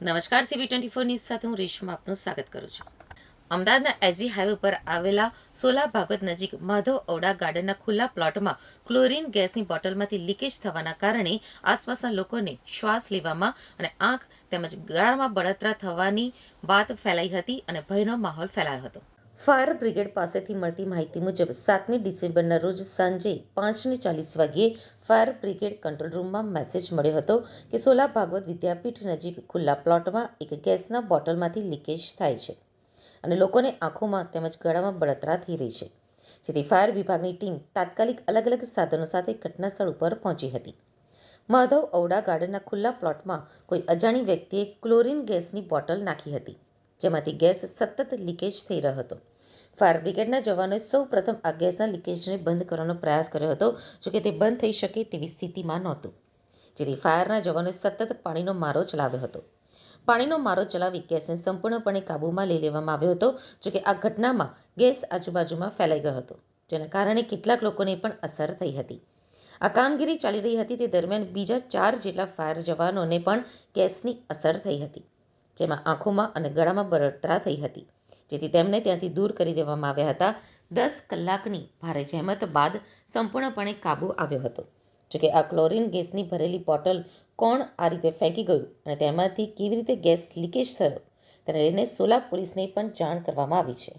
નમસ્કાર CB twenty four news સાથે હું રેશમા આપનું સ્વાગત કરું છું. અમદાવાદના એસજી હાઈવે પર આવેલા સોલા ભાગવત નજીક માધવ ઔડા ગાર્ડનના ખુલ્લા પ્લોટમાં ક્લોરીન ગેસની બોટલમાંથી લીકેજ થવાના કારણે આસપાસના લોકોને શ્વાસ લેવામાં અને આંખ તેમજ ગળામાં બળતરા થવાની વાત ફેલાઈ હતી અને ભયનો માહોલ ફેલાયો હતો. ફાયર બ્રિગેડ પાસેથી મળતી માહિતી મુજબ, સાતમી ડિસેમ્બરના રોજ સાંજે પાંચને ચાલીસ વાગ્યે ફાયર બ્રિગેડ કંટ્રોલ રૂમમાં મેસેજ મળ્યો હતો કે સોલા ભાગવત વિદ્યાપીઠ નજીક ખુલ્લા પ્લોટમાં એક ગેસના બોટલમાંથી લીકેજ થાય છે અને લોકોને આંખોમાં તેમજ ગળામાં બળતરા થઈ રહી છે. જેથી ફાયર વિભાગની ટીમ તાત્કાલિક અલગ અલગ સાધનો સાથે ઘટના સ્થળ ઉપર પહોંચી હતી. માધવ ઔડા ગાર્ડનના ખુલ્લા પ્લોટમાં કોઈ અજાણી વ્યક્તિએ ક્લોરીન ગેસની બોટલ નાખી હતી. જેમાંથી ગેસ સતત લીકેજ થઈ રહ્યો હતો. ફાયર બ્રિગેડના જવાનોએ સૌ પ્રથમ આ ગેસના લીકેજને બંધ કરવાનો પ્રયાસ કર્યો હતો, જોકે તે બંધ થઈ શકે તેવી સ્થિતિમાં નહોતું, જેથી ફાયરના જવાનોએ સતત પાણીનો મારો ચલાવ્યો હતો. પાણીનો મારો ચલાવી ગેસને સંપૂર્ણપણે કાબૂમાં લઈ લેવામાં આવ્યો હતો, જોકે આ ઘટનામાં ગેસ આજુબાજુમાં ફેલાઈ ગયો હતો, જેના કારણે કેટલાક લોકોને પણ અસર થઈ હતી. આ કામગીરી ચાલી રહી હતી, તે દરમિયાન બીજા ચાર જેટલા ફાયર જવાનોને પણ ગેસની અસર થઈ હતી. જેમાં આંખોમાં અને ગળામાં બળતરા થઈ હતી, જેથી તેમને ત્યાંથી દૂર કરી દેવામાં આવ્યા હતા. દસ કલાકની ભારે જહેમત બાદ સંપૂર્ણપણે કાબૂ આવ્યો હતો. જોકે આ ક્લોરીન ગેસની ભરેલી બોટલ કોણ આ રીતે ફેંકી ગયું અને તેમાંથી કેવી રીતે ગેસ લીકેજ થયો, તેને લઈને સોલા પોલીસને પણ જાણ કરવામાં આવી છે.